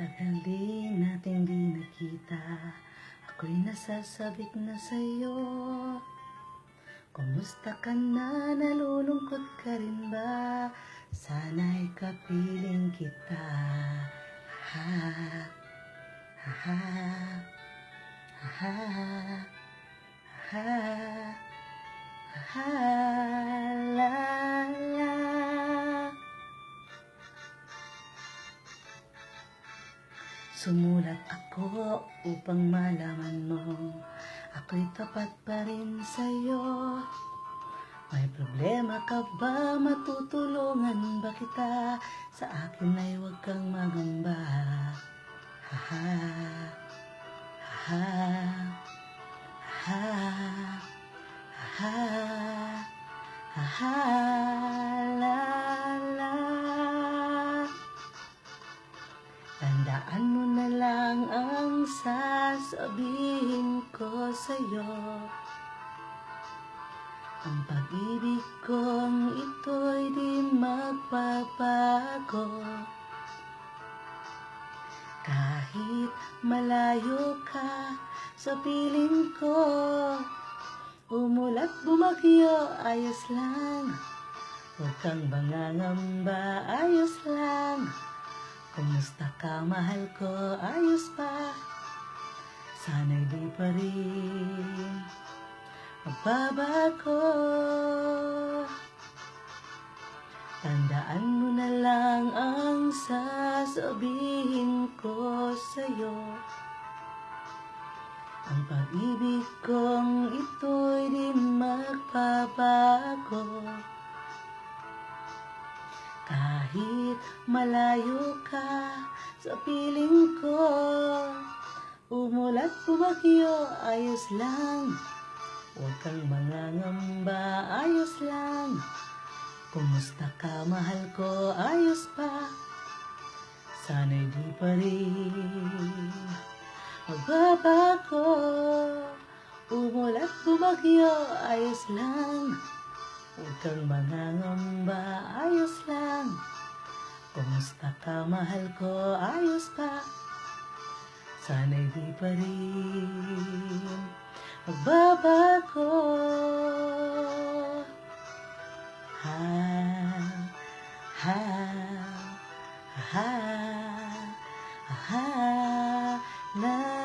Tagal din natin di nakita Ako'y nasasabik na sa'yo. Kumusta ka na? Nalulungkot ka rin ba? Sana'y kapiling kita. Ha ha ha ha ha ha ha la Sumulat ako upang malaman mo Ako'y tapat pa rin sa'yo. May problema ka ba? Matutulungan ba kita? Sa akin ay huwag kang magamba. Ha ha. Ha ha Tandaan mo na lang ang sasabihin ko sa'yo. Ang pag-ibig kong ito'y di magbabago. Kahit malayo ka sa piling ko Umulat bumagyo, ayos lang. Huwag kang mangangamba, ayos lang Kumusta ka, mahal ko? Ayos pa? Sana'y di pa rin magbabago. Tandaan mo na lang ang sasabihin ko sa'yo. Ang pag-ibig kong ito'y di magbabago. Kahit malayo ka sa piling ko. Umulat bumagyo, ayos lang. Huwag kang mangangamba, ayos lang. Kumusta ka, mahal ko, ayos pa. Sana'y di pa rin Magbabago. Umulat bumagyo, ayos lang. Huwag kang mangangamba, ayos lang Kumusta ka mahal ko? Ayos pa? Sana'y di pa rin magbabago Ha, ha, ha, ha, ha, na